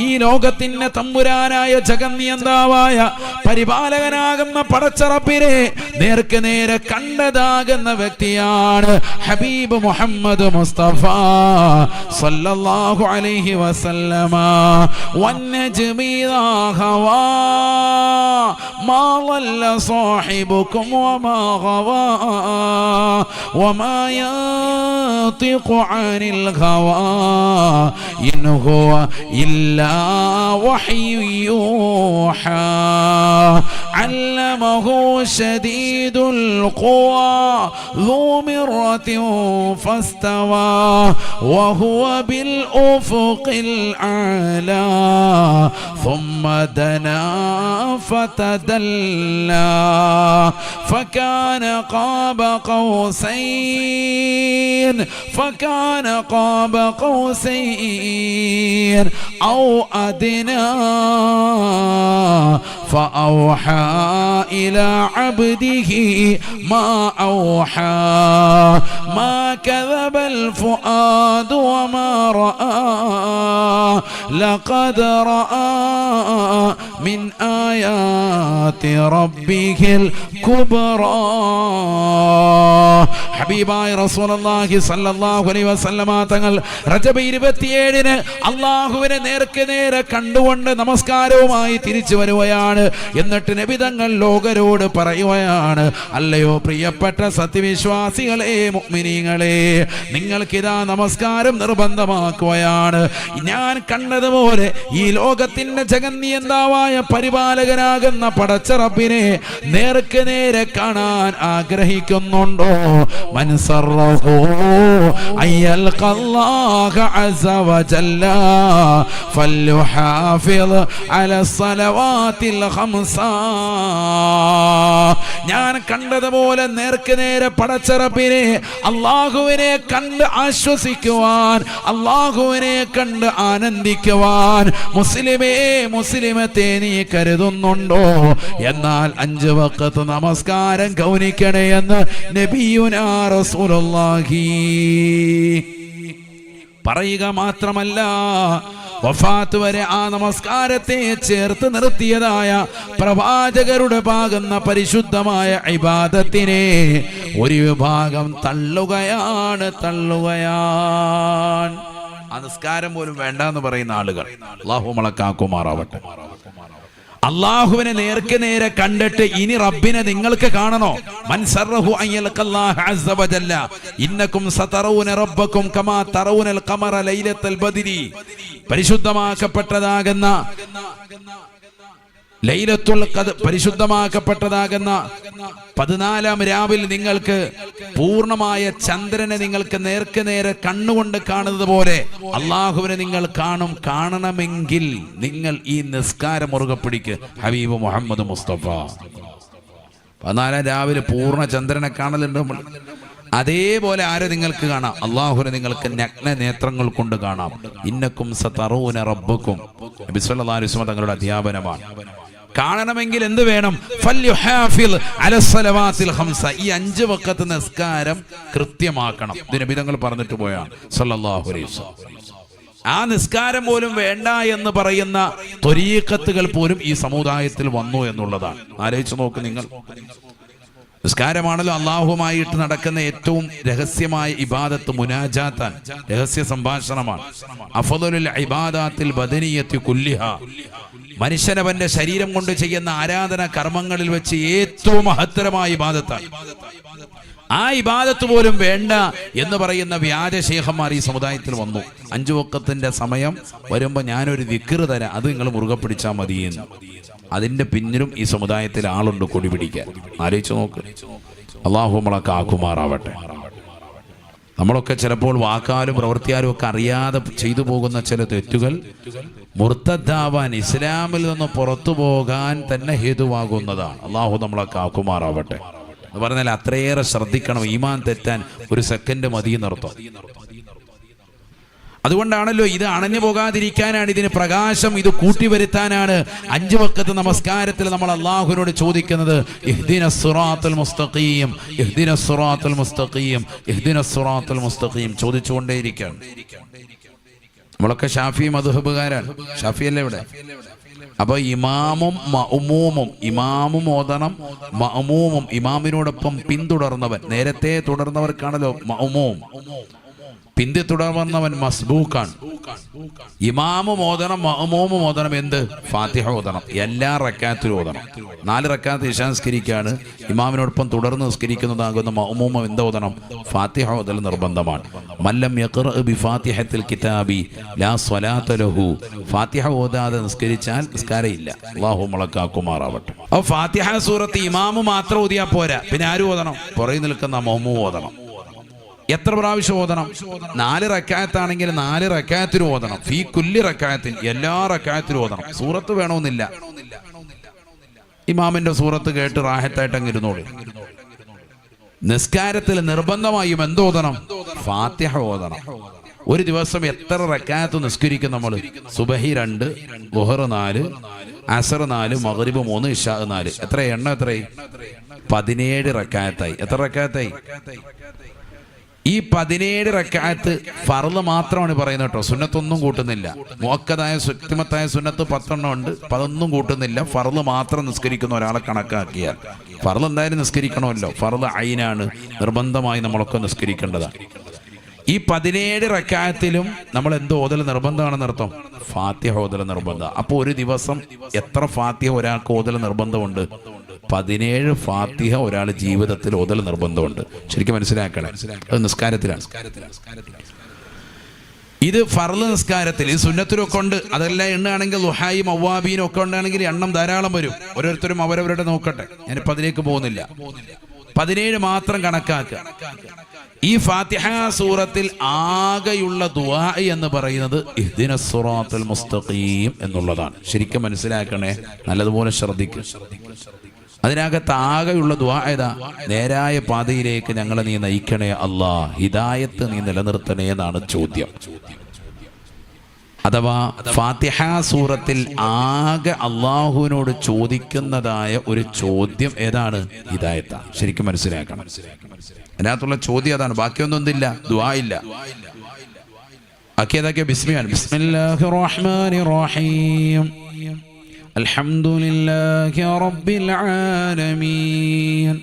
ഈ ലോകത്തിന്റെ തമ്പുരാനായ ജഗന്നിയന്താവായ പരിപാലകനാകുന്ന പടച്ചറപ്പിനെ നേർക്ക് നേരെ കണ്ടതാകുന്ന വ്യക്തിയാണ് ഹബീബ് മുഹമ്മദ് മുസ്തഫ സല്ലല്ലാഹു അലൈഹി വസല്ലമ വന്നജ്മി ഇദാ ഹവാ മാ ضل صاحبكم وما غوى وما ينطق عن الهوى إن هو إلا وحي يوحى. علمه شديد القوى ذو مرة فاستوى وهو بالأفق الأعلى. ثم دنا فتدلى فكان قاب قوسين فكان قاب قوسين أو أدنى. فأوحى إلى عبده ما أوحى ما كذب الفؤاد وما رأى. لقد رأى من آيات ربه الكبرى. ഹബീബായ റസൂലുള്ളാഹി സ്വല്ലല്ലാഹു അലൈഹി വസല്ലമ തങ്ങൾ റജബ് 27ന് അള്ളാഹുവിനെ നേർക്ക് നേരെ കണ്ടുകൊണ്ട് നമസ്കാരവുമായി തിരിച്ചു വരുകയാണ്. എന്നിട്ട് നബി തങ്ങൾ ലോകരോട് പറയുകയാണ് അല്ലയോ പ്രിയപ്പെട്ട സത്യവിശ്വാസികളെ മുഅ്മിനീങ്ങളെ നിങ്ങൾക്കിതാ നമസ്കാരം നിർബന്ധമാക്കുകയാണ്. ഞാൻ കണ്ടതുപോലെ ഈ ലോകത്തിന്റെ ജഗന്നിയന്താവായ പരിപാലകനാകുന്ന പടച്ചറപ്പിനെ നേർക്ക് നേരെ കാണാൻ ആഗ്രഹിക്കുന്നുണ്ടോ? മനസ്സറഹോ അയ്യൽ عز وجل فليحافظ على الصلوات الخمسة ഞാൻ കണ്ടതുപോലെ നേർക്ക് നേരെ പടച്ചറപ്പിനെ അള്ളാഹുവിനെ കണ്ട് ആശ്വസിക്കുവാൻ അള്ളാഹുവിനെ കണ്ട് ആനന്ദിക്കുവാൻ മുസ്ലിമേ മുസ്ലിമത്തെ നീ കരുതുന്നുണ്ടോ എന്നാൽ അഞ്ച് വക്കത്ത് നമസ്കാരം ഗൗനിക്കണേ എന്ന് നബിയുനാ റസൂലുള്ളാഹി പറയുക മാത്രമല്ല വഫാത്ത് വരെ ആ നമസ്കാരത്തെ ചേർത്ത് നിർത്തിയതായ പ്രവാചകരുടെ ഭാഗന്ന പരിശുദ്ധമായ ഇബാദത്തിനെ ഒരു വിഭാഗം തള്ളുകയാണ് തള്ളുകയാണ്. ആ നിസ്കാരം പോലും വേണ്ടെന്ന് പറയുന്ന ആളുകൾ. അള്ളാഹു മളക്കാക്കുമാറാവട്ടെ അള്ളാഹുവിനെ നേർക്ക് നേരെ കണ്ടിട്ട് ഇനി റബ്ബിനെ നിങ്ങൾക്ക് കാണണോ? മൻസറഹു ഇന്നക്കും സതറൂന കമാ ലൈലത്തൽ പരിശുദ്ധമാക്കപ്പെട്ടതാകുന്ന ലൈലത്തുൽ ഖദ് പരിശുദ്ധമാക്കപ്പെട്ടതാകുന്ന പതിനാലാം രാവിൽ നിങ്ങൾക്ക് പൂർണമായ ചന്ദ്രനെ നിങ്ങൾക്ക് നേർക്ക് നേരെ കണ്ണുകൊണ്ട് കാണുന്നത് പോലെ അള്ളാഹുവിനെ നിങ്ങൾ കാണും കാണണമെങ്കിൽ നിങ്ങൾ ഈ നിസ്കാരം മുറുകെ പിടിക്ക്. ഹബീബ് മുഹമ്മദ് മുസ്തഫ. പതിനാലാം രാവിലെ പൂർണ ചന്ദ്രനെ കാണലുണ്ട് അതേപോലെ ആരെ നിങ്ങൾക്ക് കാണാം? അള്ളാഹുനെ നിങ്ങൾക്ക് നഗ്ന നേത്രങ്ങൾ കൊണ്ട് കാണാം. ഇന്നക്കും സതറൂന റബ്ബക്കും. വസല്ലം തങ്ങളുടെ അധ്യാപനമാണ്. കാണണമെങ്കിൽ എന്ത് വേണം? ഈ അഞ്ച് വക്കത്ത് നിസ്കാരം കൃത്യമാക്കണം. ഇതിന് വിധങ്ങൾ പറഞ്ഞിട്ട് പോയാണ്. ആ നിസ്കാരം പോലും വേണ്ട എന്ന് പറയുന്ന ത്വരീക്കത്തുകൾ പോലും ഈ സമുദായത്തിൽ വന്നു എന്നുള്ളതാണ്. ആലോചിച്ച് നോക്ക് നിങ്ങൾ. നിസ്കാരമാണല്ലോ അള്ളാഹുമായിട്ട് നടക്കുന്ന ഏറ്റവും രഹസ്യമായ ഇബാദത്ത് മുനാജാത്താൻ രഹസ്യ സംഭാഷണമാണ്. ബദനിയത്തി കുല്ലിഹ. മനുഷ്യനവന്റെ ശരീരം കൊണ്ട് ചെയ്യുന്ന ആരാധന കർമ്മങ്ങളിൽ വെച്ച് ഏറ്റവും മഹത്തരമായ ഇബാദത്താണ്. ആ ഇബാദത്ത് പോലും വേണ്ട എന്ന് പറയുന്ന വ്യാജ ശേഖന്മാർ ഈ സമുദായത്തിൽ വന്നു. അഞ്ചു വക്കത്തിന്റെ സമയം വരുമ്പോ ഞാനൊരു ദിക്കറ് തരാം. അത് നിങ്ങൾ മുറുകെ പിടിച്ചാൽ മതി അതിന്റെ പിന്നിലും ഈ സമുദായത്തിൽ ആളുണ്ട് കൊടി പിടിക്കാൻ. ആലോചിച്ച് നോക്ക്. അള്ളാഹു നമ്മളൊക്കെ ആക്കുമാറാവട്ടെ നമ്മളൊക്കെ ചിലപ്പോൾ വാക്കാലും പ്രവൃത്തിയാലും ഒക്കെ അറിയാതെ ചെയ്തു പോകുന്ന ചില തെറ്റുകൾ മുർത്തദ്ദാവാൻ ഇസ്ലാമിൽ നിന്ന് പുറത്തു പോകാൻ തന്നെ ഹേതുവാകുന്നതാണ്. അള്ളാഹു നമ്മളെ ആക്കുമാറാവട്ടെ എന്ന് പറഞ്ഞാൽ അത്രയേറെ ശ്രദ്ധിക്കണം ഈമാൻ തെറ്റാൻ ഒരു സെക്കൻഡ് മതി നിർത്തം അതുകൊണ്ടാണല്ലോ ഇത് അണഞ്ഞു പോകാതിരിക്കാനാണ് ഇതിന് പ്രകാശം ഇത് കൂട്ടിവരുത്താനാണ്. അഞ്ചു വക്കത്ത് നമസ്കാരത്തിൽ നമ്മൾ അള്ളാഹുവിനോട് ചോദിക്കുന്നത് മുസ്തഖീം മുസ്തഖീം മുസ്തഖീം ചോദിച്ചുകൊണ്ടേയിരിക്കുകയാണ്. നമ്മളൊക്കെ ഷാഫി മധുഹബുകാരാണ്. ഷാഫി അല്ലേ ഇവിടെ? അപ്പൊ ഇമാമും മഅമൂമും ഇമാമും ഓതണം മഅമൂമും ഇമാമിനോടൊപ്പം പിന്തുടർന്നവൻ നേരത്തെ തുടർന്നവർക്കാണല്ലോ മഅമൂം. പിന്തി വന്നവൻ മസ്ബൂക്കാണ് ഇമാമു മോദനം മഅമൂമു മോദനം എന്ത്? ഫാത്തിഹ ഓതണം. എല്ലാ റക്കാത്തിലും ഓതണം. നാല് റക്കാത്ത് ഇഷാസ്കരിക്കാണ് ഇമാമിനോടൊപ്പം തുടർന്ന് നിസ്കരിക്കുന്നതാകുന്ന മഹമോമം എന്ത് ഓതണം? ഫാത്തിഹ ഓതൽ നിർബന്ധമാണ്. മല്ലം ബി ഫാത്തിഹത്തിൽ കിതാബി ലാ ലഹു. ഫാത്തിഹ ഓതാതെ നിസ്കരിച്ചാൽ നിസ്കാരമില്ല അള്ളാഹു മുളക്കാക്കുമാറാവട്ടെ അപ്പോൾ ഫാത്തിഹ സൂറത്ത് ഇമാമു മാത്രം ഓതിയാ പോരാ. പിന്നെ ആരും ഓതണം? പുറകിൽ നിൽക്കുന്ന മഹമു ഓതണം. എത്ര പ്രാവശ്യം ഓതണം? നാല് റക്കായത്താണെങ്കിൽ നാല് റക്കായത്തിന് ഓതണം. ഫീ കുല്ലി റക്കായത്തിൽ എല്ലാ റക്കായത്തിലും ഓതണം. സൂറത്ത് വേണമെന്നില്ല. ഇമാമിന്റെ സൂറത്ത് കേട്ട് റാഹത്തായിട്ട് അങ്ങ് ഇരുന്നോളൂ. നിസ്കാരത്തിൽ നിർബന്ധമായും എന്തോതണം ഫാത്തിഹ ഓതണം. ഒരു ദിവസം എത്ര റക്കായത്ത് നിസ്കരിക്കും നമ്മൾ സുബഹി രണ്ട് ബുഹർ നാല് അസർ നാല് മഗ്രിബ് മൂന്ന് ഇഷാ നാല്. എത്ര എണ്ണ എത്രയായി? പതിനേഴ് റക്കായത്തായി. എത്ര റക്കായത്തായി? ഈ പതിനേഴ് റക്കായത്ത് ഫർൾ മാത്രമാണ് പറയുന്നത് കേട്ടോ. സുന്നത്തൊന്നും കൂട്ടുന്നില്ല. മുക്കതായ സുക്തിമത്തായ സുന്നത്ത് പത്തെണ്ണം ഉണ്ട്. പതൊന്നും കൂട്ടുന്നില്ല. ഫർൾ മാത്രം നിസ്കരിക്കുന്ന ഒരാളെ കണക്കാക്കിയാൽ. ഫർൾ എന്തായാലും നിസ്കരിക്കണമല്ലോ. ഫറൽ അയിനാണ്. നിർബന്ധമായി നമ്മളൊക്കെ നിസ്കരിക്കേണ്ടതാണ്. ഈ പതിനേഴ് റക്കായത്തിലും നമ്മൾ എന്ത് ഓതൽ നിർബന്ധമാണെന്ന് അർത്ഥം? ഫാത്തിഹ ഓതൽ നിർബന്ധം. അപ്പോൾ ഒരു ദിവസം എത്ര ഫാത്തിഹ ഒരാൾക്ക് ഓതൽ നിർബന്ധമുണ്ട്? പതിനേഴ് ഫാത്തിഹ ഒരാൾ ജീവിതത്തിൽ ഓതൽ നിർബന്ധമുണ്ട്. ശരിക്കും മനസ്സിലാക്കണം? അത് നിസ്കാരത്തിലാണ്. ഇത് ഫർൾ നിസ്കാരത്തിൽ ഈ സുന്നത്തിലൊക്കെ ഉണ്ട്. അതെല്ലാം എണ്ണാണെങ്കിൽ ലുഹായും അവ്വാബീനും ഒക്കെ ഉണ്ടാണെങ്കിൽ എണ്ണം ധാരാളം വരും. ഓരോരുത്തരും അവരവരുടെ നോക്കട്ടെ. ഞാനിപ്പോൾ അതിലേക്ക് പോകുന്നില്ല. പതിനേഴ് മാത്രം കണക്കാക്കുക. ഈ ഫാത്തിഹ സൂറത്തിൽ ആകെയുള്ള ദുആ എന്ന് പറയുന്നത് ഇഹ്ദിന സുറാത്തുൽ മുസ്തഖീം എന്നുള്ളതാണ്. ശരിക്കും മനസ്സിലാക്കണേ? നല്ലതുപോലെ ശ്രദ്ധിക്കുക അതിനകത്ത് ആകെയുള്ള ഏതാ? നേരായ പാതയിലേക്ക് ഞങ്ങളെ നീ നയിക്കണേ അല്ലാ. ഹിദായത്ത് നീ നിലനിർത്തണേ എന്നാണ് ചോദ്യം. അഥവാ ഫാത്തിഹ സൂറത്തിൽ ആകെ അള്ളാഹുവിനോട് ചോദിക്കുന്നതായ ഒരു ചോദ്യം ഏതാണ്? ഹിദായത്താണ് ശരിക്കും മനസ്സിലാക്കണം. അതിനകത്തുള്ള ചോദ്യം അതാണ്. ബാക്കിയൊന്നും എന്തില്ല? ദ്വാ ഇല്ല. ഏതാക്കിയ? ബിസ്മിയാണ് ബിസ്മില്ലാഹിർ റഹ്മാനിർ റഹീം. الحمد لله رب العالمين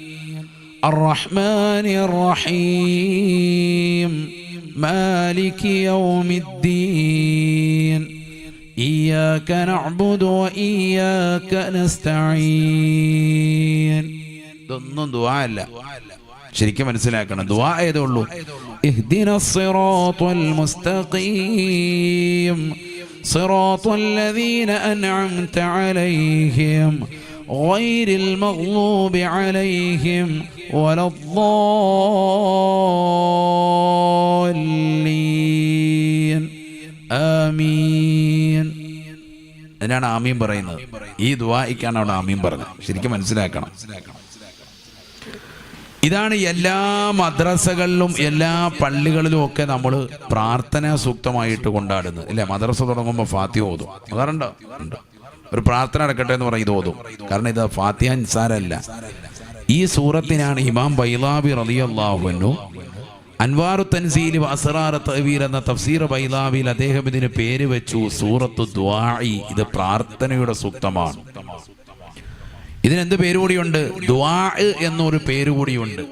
الرحمن الرحيم مالك يوم الدين إياك نعبد وإياك نستعين ഇതൊന്നും ദുആ അല്ല ശരിക്കും മനസ്സിലാക്കണം ദുആ ഏതേ ഉള്ളൂ ഇഹ്ദിന സിറാത്തുൽ മുസ്തഖീം صراط الذين أنعمت عليهم غير المغلوب عليهم ولا الضالين آمين അതിനാണ് ആമീൻ പറയുന്നത് ഈ ദുവായിക്കാണ് അവിടെ ആമീൻ പറഞ്ഞത് ശരിക്കും മനസ്സിലാക്കണം ഇതാണ് എല്ലാ മദ്രസകളിലും എല്ലാ പള്ളികളിലും ഒക്കെ നമ്മൾ പ്രാർത്ഥനാ സൂക്തമായിട്ട് കൊണ്ടാടുന്നത്. ഇല്ലേ? മദ്രസ തുടങ്ങുമ്പോൾ ഫാത്തി ഓതും. അതാറുണ്ടോ ഒരു പ്രാർത്ഥന നടക്കട്ടെ എന്ന് പറയും ഇത് ഓതും. കാരണം ഇത് ഫാത്തിഹ നിസാരല്ല ഈ സൂറത്തിനാണ് ഇമാം ബൈലാബി റളിയല്ലാഹുവിനു അൻവാറു തൻസീൽ അസറാർ തവീർ എന്ന തഫ്സീർ ബൈലാബിയിൽ അദ്ദേഹം ഇതിന് പേര് വെച്ചു. സൂറത്ത് ദ്വായി ഇത് പ്രാർത്ഥനയുടെ സൂക്തമാണ്. ഇതിനെന്ത് പേരുകൂടിയുണ്ട്? ദ്വാ എന്നൊരു പേരുകൂടിയുണ്ട്.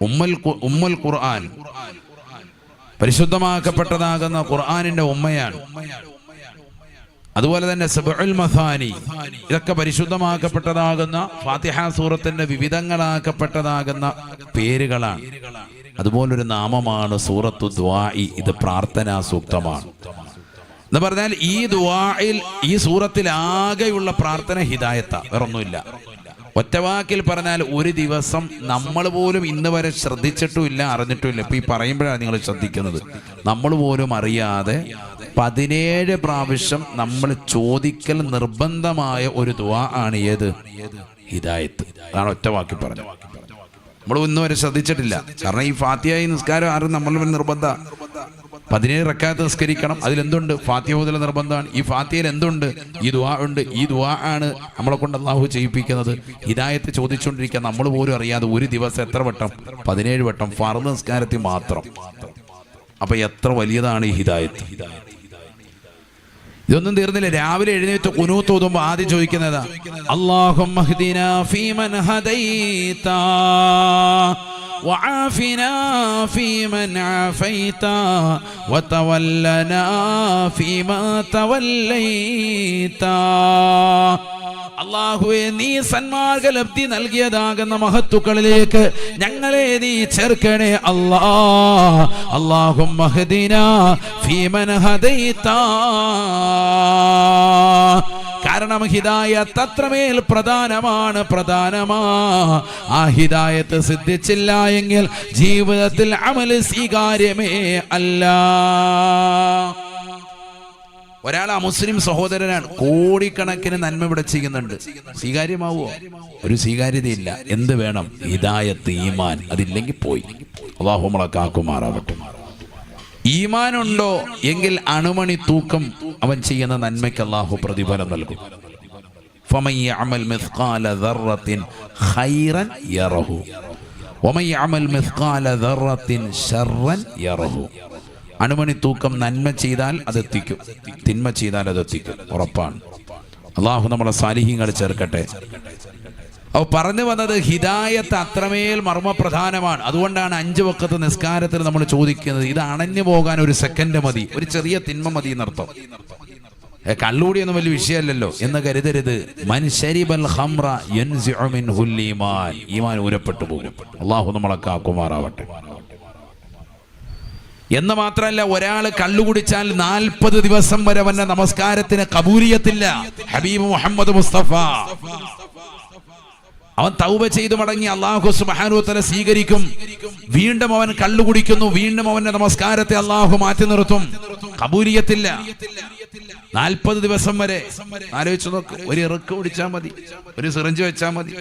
ഉമ്മൽ ഉമ്മൽ ഖുർആൻ. പരിശുദ്ധമാക്കപ്പെട്ടതാകുന്ന ഖുർആാനിന്റെ ഉമ്മയാണ്. അതുപോലെ തന്നെ സബഉൽ മഥാനി ഇതൊക്കെ പരിശുദ്ധമാക്കപ്പെട്ടതാകുന്ന ഫാത്തിഹ സൂറത്തിന്റെ വിവിധങ്ങളാക്കപ്പെട്ടതാകുന്ന പേരുകളാണ്. അതുപോലൊരു നാമമാണ് സൂറത്തു ദ്വാഇ ഇത് പ്രാർത്ഥനാ സൂക്തമാണ്. എന്ന് പറഞ്ഞാൽ ഈ ദുവായിൽ ഈ സൂറത്തിൽ ആകെയുള്ള പ്രാർത്ഥന ഹിതായത്ത വേറൊന്നുമില്ല. ഒറ്റവാക്കിൽ പറഞ്ഞാൽ ഒരു ദിവസം നമ്മൾ പോലും ഇന്ന് വരെ ശ്രദ്ധിച്ചിട്ടുമില്ല അറിഞ്ഞിട്ടുമില്ല. ഇപ്പൊ ഈ പറയുമ്പോഴാണ് നിങ്ങൾ ശ്രദ്ധിക്കുന്നത്. നമ്മൾ പോലും അറിയാതെ പതിനേഴ് പ്രാവശ്യം നമ്മൾ ചോദിക്കൽ നിർബന്ധമായ ഒരു ദുആ ആണ് ഏത്? ഹിതായത്ത് അതാണ് ഒറ്റവാക്കി പറഞ്ഞത്. നമ്മൾ ഇന്ന് വരെ ശ്രദ്ധിച്ചിട്ടില്ല. കാരണം ഈ ഫാത്തിയായി നിസ്കാരം ആരും നമ്മൾ നിർബന്ധ പതിനേഴ് റക്കാത്ത് നിസ്കരിക്കണം. അതിലെന്തുണ്ട്? ഫാത്തിയ മുതൽ നിർബന്ധമാണ്. ഈ ഫാത്തിയയിൽ എന്തുണ്ട്? ഈ ദുആ ഉണ്ട്. ഈ ദുആ ആണ് നമ്മളെ കൊണ്ട് അള്ളാഹു ചെയ്യിപ്പിക്കുന്നത്. ഹിദായത്ത് ചോദിച്ചുകൊണ്ടിരിക്കുക നമ്മൾ പോലും അറിയാതെ ഒരു ദിവസം എത്ര വട്ടം? പതിനേഴ് വട്ടം ഫറുദ് നിസ്കാരത്തിൽ മാത്രം. അപ്പൊ എത്ര വലിയതാണ് ഈ ഹിദായത്ത്? ഇതൊന്നും തീർന്നില്ല. രാവിലെ എഴുന്നേറ്റ് കുനൂത്ത് ഓതുമ്പോ ആദ്യം ചോദിക്കുന്നതാ അള്ളാഹു وعافنا فيمن عافيت وتولنا فيما توليت അള്ളാഹുവെ നീ സന്മാർഗലബ്ധി നൽകിയതാകുന്ന മഹത്തുക്കളിലേക്ക് ഞങ്ങളെ നീ ചേർക്കണേ അല്ലാ അള്ളാഹും ഫീമൻ ഹദൈതാ കാരണം ഹിദായത്ത് അത്രമേൽ പ്രധാനമാണ് പ്രധാനമാ. ആ ഹിദായത്ത് സിദ്ധിച്ചില്ല എങ്കിൽ ജീവിതത്തിൽ അമൽ സ്വീകാര്യമേ അല്ല. ഒരാൾ ആ മുസ്ലിം സഹോദരനാണ് കോടിക്കണക്കിന് നന്മ ഇവിടെ ചെയ്യുന്നുണ്ട്. സ്വീകാര്യമാവോ? ഒരു സ്വീകാര്യതയില്ല. എന്ത് വേണം? ഹിദായത്ത് ഈമാൻ അതില്ലെങ്കിൽ പോയി. അള്ളാഹു നമ്മളെ കാക്കുമാറാവട്ടെ. ഈമാനുണ്ടോ എങ്കിൽ അണുമണി തൂക്കം അവൻ ചെയ്യുന്ന നന്മയ്ക്ക് അള്ളാഹു പ്രതിഫലം നൽകും. അണുമണി തൂക്കം നന്മ ചെയ്താൽ അതെത്തിക്കും. തിന്മ ചെയ്താൽ അതെത്തിക്കും. ഉറപ്പാണ്. അള്ളാഹു നമ്മളെ സാലിഹ്യങ്ങൾ ചേർക്കട്ടെ. അപ്പോൾ പറഞ്ഞു വന്നത് ഹിദായത്ത് അത്രമേൽ മർമ്മപ്രധാനമാണ്. അതുകൊണ്ടാണ് അഞ്ച് വക്കത്ത് നിസ്കാരത്തിൽ നമ്മൾ ചോദിക്കുന്നത്. ഇത് അണഞ്ഞു പോകാൻ ഒരു സെക്കൻഡ് മതി. ഒരു ചെറിയ തിന്മ മതി എന്നർത്ഥം. കള്ളുകൂടിയൊന്നും വലിയ വിഷയമല്ലല്ലോ. എന്ന് കരുതരുത്. മൻശരിബൽ ഈമാൻ ഊരപ്പെട്ടു പോകും. നമ്മളെ കാക്കുമാറാവട്ടെ. എന്ന് മാത്രമല്ല ഒരാൾ കള്ളുകുടിച്ചാൽ നാൽപ്പത് ദിവസം വരെ വന്ന നമസ്കാരത്തിന് കബൂലിയത്തില്ല. ഹബീബ് മുഹമ്മദ് മുസ്തഫ. അവൻ തൗബ ചെയ്തു മടങ്ങി അള്ളാഹു സുബാനുത്തല സ്വീകരിക്കും. വീണ്ടും അവൻ കള്ളുകുടിക്കുന്നു വീണ്ടും അവന്റെ നമസ്കാരത്തെ അള്ളാഹു മാറ്റി നിർത്തും. കബൂലിയത്തില്ല. നാൽപ്പത് ദിവസം വരെ ആലോചിച്ചു നോക്ക് ഒരു ഇറക്ക് പിടിച്ചാൽ മതി. ഒരു സിറിഞ്ച് വെച്ചാൽ മതി.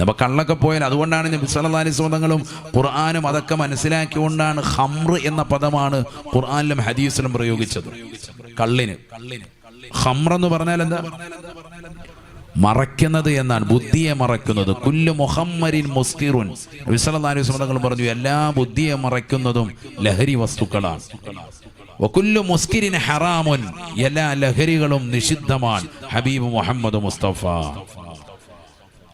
നമ്മ കള്ളൊക്കെ പോയാൽ അതുകൊണ്ടാണ് നബി സ്വന്തങ്ങളും ഖുർആനും അതൊക്കെ മനസ്സിലാക്കിക്കൊണ്ടാണ് ഹംറ് എന്ന പദമാണ് ഖുർആാനിലും ഹദീസിലും പ്രയോഗിച്ചത്. കള്ളിന്. കള്ളിന് എന്ന് പറഞ്ഞാൽ എന്താ മറയ്ക്കുന്നത് എന്നാണ് ബുദ്ധിയെ മറയ്ക്കുന്നത്. കുല്ലു മുഹമ്മരിൻ മുസ്കിറുൻ. നബി സല്ലല്ലാഹു അലൈഹി വസല്ലം തങ്ങൾ പറഞ്ഞു എല്ലാ ബുദ്ധിയെ മറയ്ക്കുന്നതും ലഹരി വസ്തുക്കളാണ്. വകുല്ലു മുസ്കിരിൻ ഹറാമുൻ. എല്ലാ ലഹരികളും നിഷിദ്ധമാണ്. ഹബീബ് മുഹമ്മദ് മുസ്തഫ.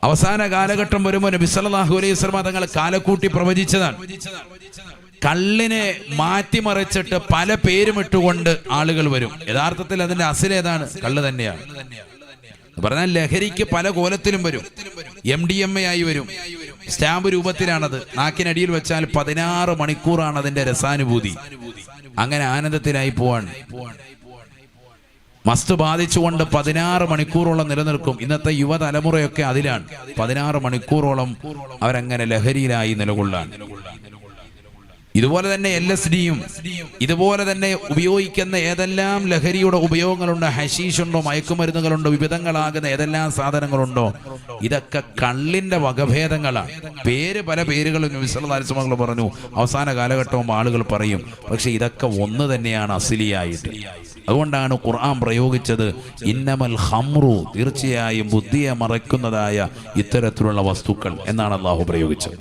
അവസാന കാലഘട്ടം വരുമ്പോൾ നബി സല്ലല്ലാഹു അലൈഹി വസല്ലം തങ്ങൾ കാലക്കൂട്ടി പ്രവചിച്ചതാണ്. കള്ളിനെ മാറ്റിമറിച്ചിട്ട് പല പേരും ഇട്ടുകൊണ്ട് ആളുകൾ വരും. യഥാർത്ഥത്തിൽ അതിന്റെ അസിലേതാണ് കള്ള് തന്നെയാണ്. പറഞ്ഞാൽ ലഹരിക്ക് പല കോലത്തിലും വരും. എം ഡി എം എ ആയി വരും. സ്റ്റാമ്പ് രൂപത്തിലാണത്. നാക്കിനടിയിൽ വെച്ചാൽ പതിനാറ് മണിക്കൂറാണ് അതിന്റെ രസാനുഭൂതി. അങ്ങനെ ആനന്ദത്തിലായി പോവാണ്. മസ്ത് ബാധിച്ചുകൊണ്ട് പതിനാറ് മണിക്കൂറോളം നിലനിൽക്കും. ഇന്നത്തെ യുവതലമുറയൊക്കെ അതിലാണ്. പതിനാറ് മണിക്കൂറോളം അവരങ്ങനെ ലഹരിയിലായി നിലകൊള്ളാൻ. ഇതുപോലെ തന്നെ എൽ എസ് ഡിയും ഇതുപോലെ തന്നെ ഉപയോഗിക്കുന്ന ഏതെല്ലാം ലഹരിയുടെ ഉപയോഗങ്ങളുണ്ടോ ഹഷീഷ് ഉണ്ടോ മയക്കുമരുന്നുകളുണ്ടോ വിവിധങ്ങളാകുന്ന ഏതെല്ലാം സാധനങ്ങളുണ്ടോ ഇതൊക്കെ കള്ളിന്റെ വകഭേദങ്ങളാണ് പേര് പല പേരുകളും വിശ്രമങ്ങൾ പറഞ്ഞു. അവസാന കാലഘട്ടവും ആളുകൾ പറയും പക്ഷെ ഇതൊക്കെ ഒന്ന് തന്നെയാണ് അസിലിയായിട്ട്. അതുകൊണ്ടാണ് ഖുർആൻ പ്രയോഗിച്ചത് ഇന്നമൽ ഹംറു തീർച്ചയായും ബുദ്ധിയെ മറയ്ക്കുന്നതായ ഇത്തരത്തിലുള്ള വസ്തുക്കൾ എന്നാണ് അള്ളാഹു പ്രയോഗിച്ചത്.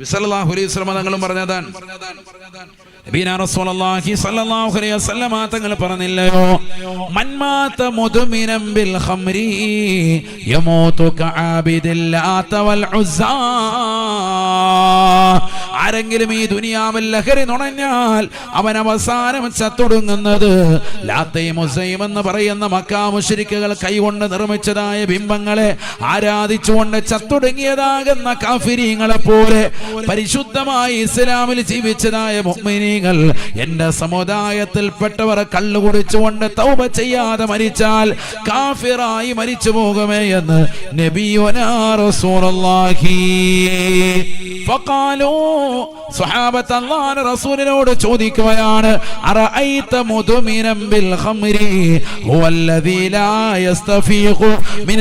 വിസലല്ലാഹു അലൈഹി വസല്ലം തങ്ങളും പറഞ്ഞതാണ് തങ്ങൾ പറഞ്ഞില്ലയോ? മൻമാത മുദ്മിനം ബിൽ ഖംരി യമൂതു കആബിദിൽ ലാത വൽ ഉസ്സാ ആരെങ്കിലും ഈ ദുനിയാവിൽ ലഹരി നുണഞ്ഞാൽ അവൻ അവസാനം ചത്തൊടുങ്ങുന്നത്. ലാത്തയും മുസൈം എന്ന് പറയുന്ന മക്കാമുഷരിക്കുകൾ കൈകൊണ്ട് നിർമ്മിച്ചതായ ബിംബങ്ങളെ ആരാധിച്ചുകൊണ്ട് ചത്തൊടുങ്ങിയതാകുന്ന കാഫിരിങ്ങളെ പോലെ പരിശുദ്ധമായി ഇസ്ലാമിൽ ജീവിച്ചതായ മുഅ്മിനീങ്ങൾ എന്റെ സമുദായത്തിൽപ്പെട്ടവർ കള്ളു കുടിച്ചുകൊണ്ട് തൗബ ചെയ്യാതെ മരിച്ചാൽ കാഫിറായി മരിച്ചു പോകുമേ എന്ന് നബിയോനാ റസൂലുള്ളാഹി. ഫഖാലൂ സ്വഹാബത്ത് റസൂലിനോട് ചോദിക്കുകയാണ് അറഅയ്ത ബിൽ ഖംരി? ലാ യസ്തഫീഖു മിൻ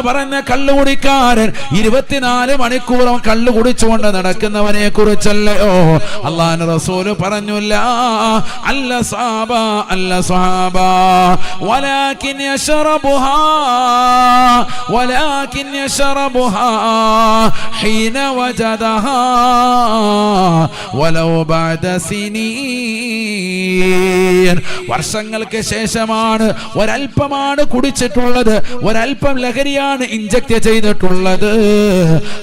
പറഞ്ഞ കള്ളു കുടിക്കാരൻ ഇരുപത്തിനാല് മണിക്കൂറും കള്ളു കുടിച്ചുകൊണ്ട് നടക്കുന്നവനെ കുറിച്ചല്ലയോ? അള്ളാഹു റസൂൽ പറഞ്ഞില്ല അല്ല സാബ അല്ല സാബ വലാക്കിൻ യശറബുഹാ വലാക്കിൻ യശറബുഹാ حين وجدها ولو بعد سنين വർഷങ്ങൾക്ക് ശേഷമാണ് ഒരല്പമാണ് കുടിച്ചിട്ടുള്ളത് ഒരല്പം ലഹരിയാണ് ഇഞ്ചക്ട് ചെയ്തിട്ടുള്ളത്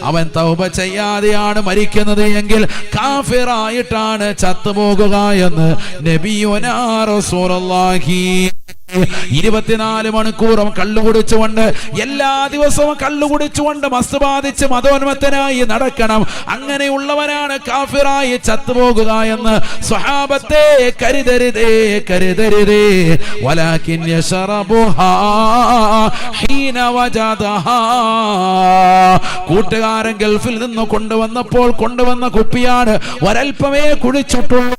അവൻ തൗബ ചെയ്യാതെയാണ് മരിക്കുന്നത് എങ്കിൽ കാഫിറായിട്ടാണ് ചത്തുപോകുക എന്ന് നബിയോനാ റസൂലുള്ളാഹി ഇരുപത്തിനാല് മണിക്കൂറും കള്ളു കുടിച്ചുകൊണ്ട് എല്ലാ ദിവസവും കള്ളു കുടിച്ചുകൊണ്ട് മസ് ബാധിച്ച് മതോന്മത്തനായി നടക്കണം. അങ്ങനെയുള്ളവരാണ് കാഫിറായി ചത്തുപോകുക എന്ന് സ്വഹാബത്തെ കരുതരുതേ കരുതരുതേ. കൂട്ടുകാരൻ ഗൾഫിൽ നിന്ന് കൊണ്ടുവന്നപ്പോൾ കൊണ്ടുവന്ന കുപ്പിയാണ് ഒരൽപ്പമേ കുടിച്ചിട്ടുള്ളൂ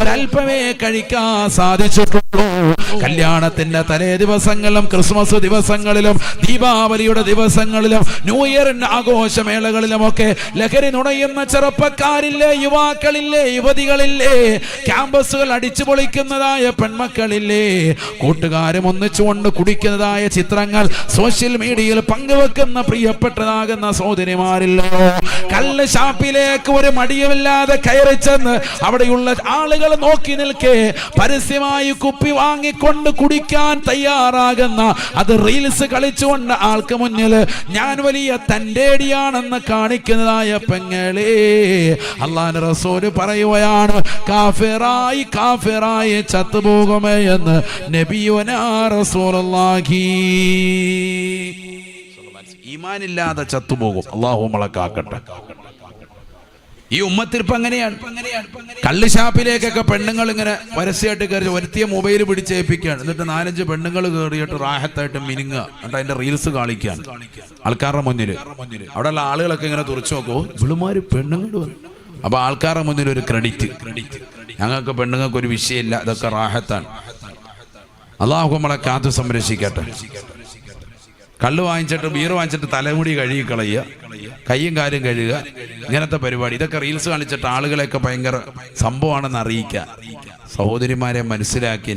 ഒരൽപ്പമേ കഴിക്കാൻ സാധിച്ചിട്ടുള്ളൂ. കല്യാണത്തിന്റെ തലേ ദിവസങ്ങളിലും ക്രിസ്മസ് ദിവസങ്ങളിലും ദീപാവലിയുടെ ദിവസങ്ങളിലും ന്യൂ ഇയറിന്റെ ആഘോഷമേളകളിലുമൊക്കെ ലഹരി നുണയുന്ന ചെറുപ്പക്കാരില്ലേ യുവാക്കളില്ലേ യുവതികളില്ലേ? ക്യാമ്പസുകൾ അടിച്ചു പൊളിക്കുന്നതായ പെൺമക്കളില്ലേ? കൂട്ടുകാരും ഒന്നിച്ചുകൊണ്ട് കുടിക്കുന്നതായ ചിത്രങ്ങൾ സോഷ്യൽ മീഡിയയിൽ പങ്കുവെക്കുന്ന പ്രിയപ്പെട്ടതാകുന്ന സഹോദരിമാരില്ലോ. കല്ല് ഷാപ്പിലേക്ക് ഒരു മടിയുമില്ലാതെ കയറി ചെന്ന് അവിടെയുള്ള ആളുകൾ നോക്കി നിൽക്കെ പരസ്യമായി കുപ്പി വാങ്ങിക്കൊണ്ട് കുടിക്കാൻ തയ്യാറാകുന്ന അത് റീൽസ് കളിച്ചുകൊണ്ട് ആൾക്ക് മുന്നിൽ ഞാൻ വലിയ തന്റെടിയാണെന്ന് കാണിക്കുന്നതായ പെങ്ങളെ അള്ളാൻ റസൂൽ പറയുകയാണ് കാഫിറായി കാഫിറായി ചത്തുപോകുമേ എന്ന് നബിയുനാ റസൂലുള്ളാഹി. ഈമാനില്ലാതെ ചത്തുപോകും. അള്ളാഹു നമ്മളെ കാക്കട്ടെ. ഈ ഉമ്മത്തിൽ ഇപ്പൊ അങ്ങനെയാണ്. കള്ള് ഷാപ്പിലേക്കൊക്കെ പെണ്ണുങ്ങൾ ഇങ്ങനെ പരസ്യമായിട്ട് കയറി ഒരുത്തിയ മൊബൈൽ പിടിച്ചേൽപ്പിക്കുകയാണ് എന്നിട്ട് നാലഞ്ച് പെണ്ണുങ്ങൾ കയറിയിട്ട് റാഹത്തായിട്ട് മിനുങ്ങുക. എന്നിട്ട് അതിന്റെ റീൽസ് കാണിക്കുകയാണ്. ആൾക്കാരുടെ മുന്നിൽ അവിടെയുള്ള ആളുകളൊക്കെ ഇങ്ങനെ തുറച്ചു നോക്കൂ. ഇവിളുമാര് പെണ്ണുങ്ങൾ അപ്പൊ ആൾക്കാരുടെ മുന്നിൽ ഒരു ക്രെഡിറ്റ് ഞങ്ങൾക്ക് പെണ്ണുങ്ങൾക്ക് ഒരു വിഷയമില്ല. ഇതൊക്കെ റാഹത്താണ്. അള്ളാഹു നമ്മളെ കാത്തു സംരക്ഷിക്കട്ടെ. കള്ള് വാങ്ങിച്ചിട്ട് ബീർ വാങ്ങിച്ചിട്ട് തലമുടി കഴുകി കളയുക കയ്യും കാര്യം കഴുകുക ഇങ്ങനത്തെ പരിപാടി. ഇതൊക്കെ റീൽസ് കാണിച്ചിട്ട് ആളുകളെയൊക്കെ ഭയങ്കര സംഭവമാണെന്ന് അറിയിക്കുക. സഹോദരിമാരെ മനസ്സിലാക്കി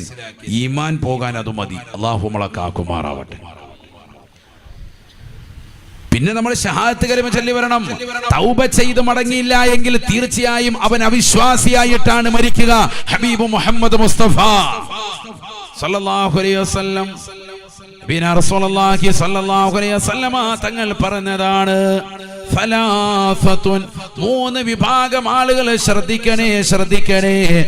ഈമാൻ പോകാൻ അത് മതി. അള്ളാഹുമളെ കാക്കുമാറാവട്ടെ. പിന്നെ നമ്മൾ ഷഹാദത്ത് കരിമ ചൊല്ലി വരണം. തൗബ ചെയ്ത് മടങ്ങിയില്ല എങ്കിൽ തീർച്ചയായും അവൻ അവിശ്വാസിയായിട്ടാണ് മരിക്കുക. ഹബീബ് മുഹമ്മദ് മുസ്തഫ. സല്ലല്ലാഹു അലൈഹി വസല്ലം തങ്ങൾ പറഞ്ഞതാണ്. മൂന്ന് വിഭാഗം ആളുകൾ ശ്രദ്ധിക്കണേ ശ്രദ്ധിക്കണേ.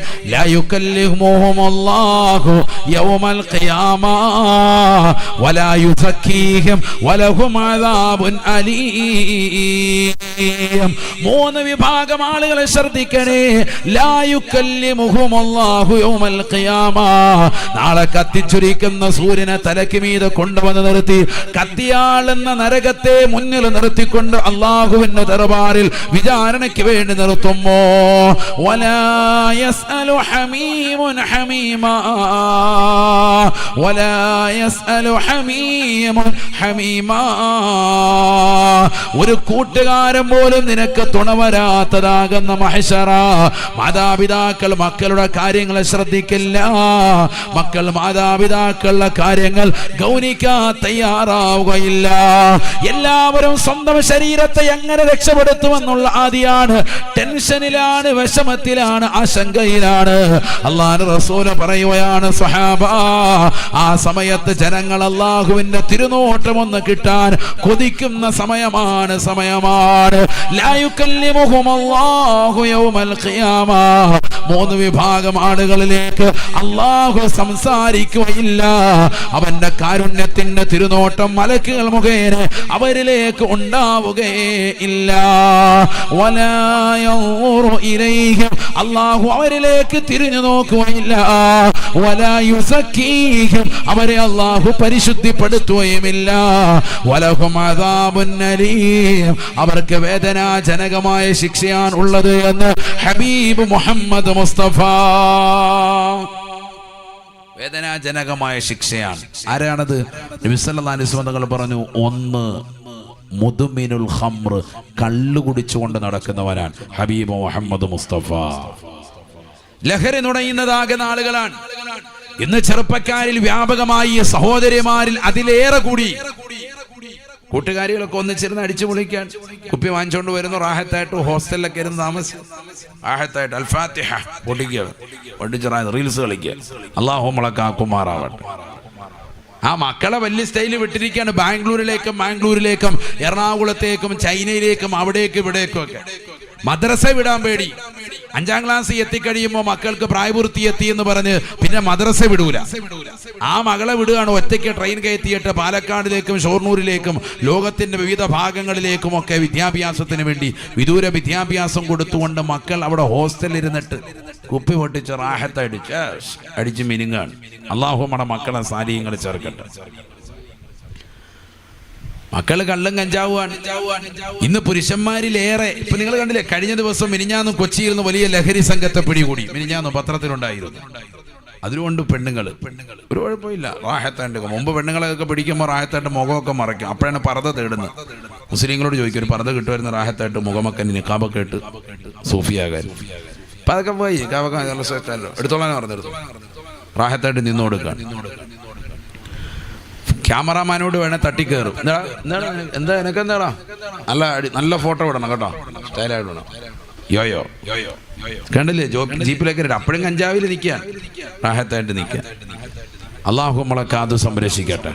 മൂന്ന് വിഭാഗം ആളുകളെ ശ്രദ്ധിക്കണേ. നാളെ കത്തിച്ചുരിക്കുന്ന സൂര്യനെ തലയ്ക്ക് മീതെ കൊണ്ടുവന്ന് നിർത്തി കത്തിയാളുന്ന നരകത്തെ മുന്നിൽ നിർത്തിക്കൊണ്ട് അള്ളാഹുവിന്റെ ദർബാറിൽ വിചാരണയ്ക്ക് വേണ്ടി നിർത്തുമോ? ഒരു കൂട്ടുകാരൻ പോലും നിനക്ക് തുണവരാത്തതാകുന്ന വരാത്തതാകുന്ന മാതാപിതാക്കൾ മക്കളുടെ കാര്യങ്ങളെ ശ്രദ്ധിക്കില്ല. മക്കൾ മാതാപിതാക്കളുടെ കാര്യങ്ങൾ ഗൗനിക്കാൻ തയ്യാറാവുകയില്ല. എല്ലാവരും സ്വന്തം ശരീരത്തെ എങ്ങനെ രക്ഷപ്പെടുത്തുമെന്നുള്ള ആദിയാണ്. ടെൻഷനിലാണ് വിഷമത്തിലാണ് ആശങ്കയിലാണ്. അള്ളാഹ് റസൂല പറയുകയാണ് സഹാബ ആ സമയത്ത് ജനങ്ങൾ അള്ളാഹുവിന്റെ തിരുനോട്ടം ഒന്ന് കിട്ടാൻ കൊതിക്കുന്ന സമയമാണ് സമയമാണ്. മൂന്ന് വിഭാഗം ആളുകളിലേക്ക് അള്ളാഹു സംസാരിക്കുകയില്ല. അവന്റെ കാരുണ്യത്തിന്റെ തിരുനോട്ടം മലക്കുകൾ മുഖേന അവരിലേക്ക് ഉണ്ടാവുകയേ ഇല്ല. ഇലൈഹിം. അള്ളാഹു അവരിലേക്ക് തിരിഞ്ഞു നോക്കുകയില്ല. വലാ യുസക്കീഹിം. അവരെ അള്ളാഹു പരിശുദ്ധിപ്പെടുത്തുകയുമില്ല. വലഹും അദാബുൻ അലീം. അവർക്ക് വേദനാജനകമായ ശിക്ഷയാണ് ഉള്ളത് എന്ന് ഹബീബ് മുഹമ്മദ് മുസ്തഫ. വേദനാജനകമായ ശിക്ഷയാണ്. ആരാണത്? നബിസല്ലാസ്വന്തങ്ങൾ പറഞ്ഞു ഒന്ന് മുതുമിനുൽ ഹംർ കള്ളു കുടിച്ചുകൊണ്ട് നടക്കുന്നവനാണ് ഹബീബ് മുഹമ്മദ് മുസ്തഫ. ലഹരി നുണയുന്നതാകെ ആളുകളാണ് ഇന്ന് ചെറുപ്പക്കാരിൽ വ്യാപകമായി സഹോദരിമാരിൽ അതിലേറെ കൂടി. കൂട്ടുകാരികളൊക്കെ ഒന്നിച്ചിരുന്ന് അടിച്ചു പൊളിക്കാൻ. കുപ്പി വാങ്ങിച്ചുകൊണ്ട് വരുന്നു റാഹത്തായിട്ട് ഹോസ്റ്റലിലൊക്കെ ഇരുന്ന് താമസിക്കും. റാഹത്തായിട്ട് അൽഫാത്തിഹ പൊട്ടിക്കുക പൊട്ടിച്ചറായ റീൽസ് കളിക്കുക. അള്ളാഹു മുളക്കാക്കുമാറാവട്ടെ ആ മക്കളെ വലിയ സ്റ്റൈൽ വിട്ടിരിക്കുകയാണ്. ബാംഗ്ലൂരിലേക്കും ബാംഗ്ലൂരിലേക്കും എറണാകുളത്തേക്കും ചൈനയിലേക്കും അവിടേക്കും ഇവിടേക്കും ഒക്കെ. മദ്രസ വിടാൻ പേടി. അഞ്ചാം ക്ലാസ് എത്തിക്കഴിയുമ്പോൾ മക്കൾക്ക് പ്രായപൂർത്തി എത്തി എന്ന് പറഞ്ഞ് പിന്നെ മദ്രസ വിടൂല. ആ മകളെ വിടുകയാണ് ഒറ്റയ്ക്ക് ട്രെയിൻ കയറ്റിയിട്ട് പാലക്കാടിലേക്കും ഷോർണൂരിലേക്കും ലോകത്തിന്റെ വിവിധ ഭാഗങ്ങളിലേക്കും ഒക്കെ വിദ്യാഭ്യാസത്തിന് വേണ്ടി വിദൂര വിദ്യാഭ്യാസം കൊടുത്തുകൊണ്ട് മക്കൾ അവിടെ ഹോസ്റ്റലിൽ ഇരുന്നിട്ട് കുപ്പി പൊട്ടിച്ച് റാഹത്തടിച്ച് അടിച്ച് മിനുങ്ങാണ്. അള്ളാഹു നമ്മുടെ മക്കളെ സാരീയങ്ങൾ ചേർക്കട്ടെ. മക്കൾ കള്ളും കഞ്ചാവുമാണ്. ഇന്ന് പുരുഷന്മാരിലേറെ ഇപ്പൊ നിങ്ങൾ കണ്ടില്ലേ കഴിഞ്ഞ ദിവസം മിനിഞ്ഞാന്ന് കൊച്ചിയിൽ നിന്ന് വലിയ ലഹരി സംഘത്തെ പിടികൂടി. മിനിഞ്ഞാന്ന് പത്രത്തിലുണ്ടായിരുന്നു. അതുകൊണ്ട് പെണ്ണുങ്ങൾ ഒരു കുഴപ്പമില്ല. റാഹത്താണ്ട് മുമ്പ് പെണ്ണുങ്ങളെയൊക്കെ പിടിക്കുമ്പോൾ റാഹത്തായിട്ട് മുഖമൊക്കെ മറയ്ക്കും. അപ്പോഴാണ് പറത തേടുന്നത്. മുസ്ലിങ്ങളോട് ചോദിക്കും ഒരു പറത കിട്ടുമായിരുന്ന റാഹത്തായിട്ട് മുഖമൊക്കെ നിക്കാബൊക്കെ ഇട്ട് സൂഫിയാകാൻ. അപ്പൊ അതൊക്കെ പോയി. സെറ്റല്ലോ എടുത്തോളാൻ പറഞ്ഞെടുത്തു റാഹത്തായിട്ട് നിന്നു കൊടുക്കാൻ ക്യാമറാമാനോട് വേണേ തട്ടിക്കേറും. എന്താ? എന്താ? എനക്ക് എന്താടാ? നല്ല നല്ല ഫോട്ടോ വിടണം കേട്ടോ. സ്റ്റൈലായിട്ട് വിടണം യോയോ കണ്ടില്ലേ? ജീപ്പിലേക്ക്. അപ്പോഴും കഞ്ചാവിൽ നിൽക്കാൻ റാഹത്തായിട്ട് നിൽക്കാൻ അള്ളാഹു നമ്മളെ കാത് സംരക്ഷിക്കട്ടെ.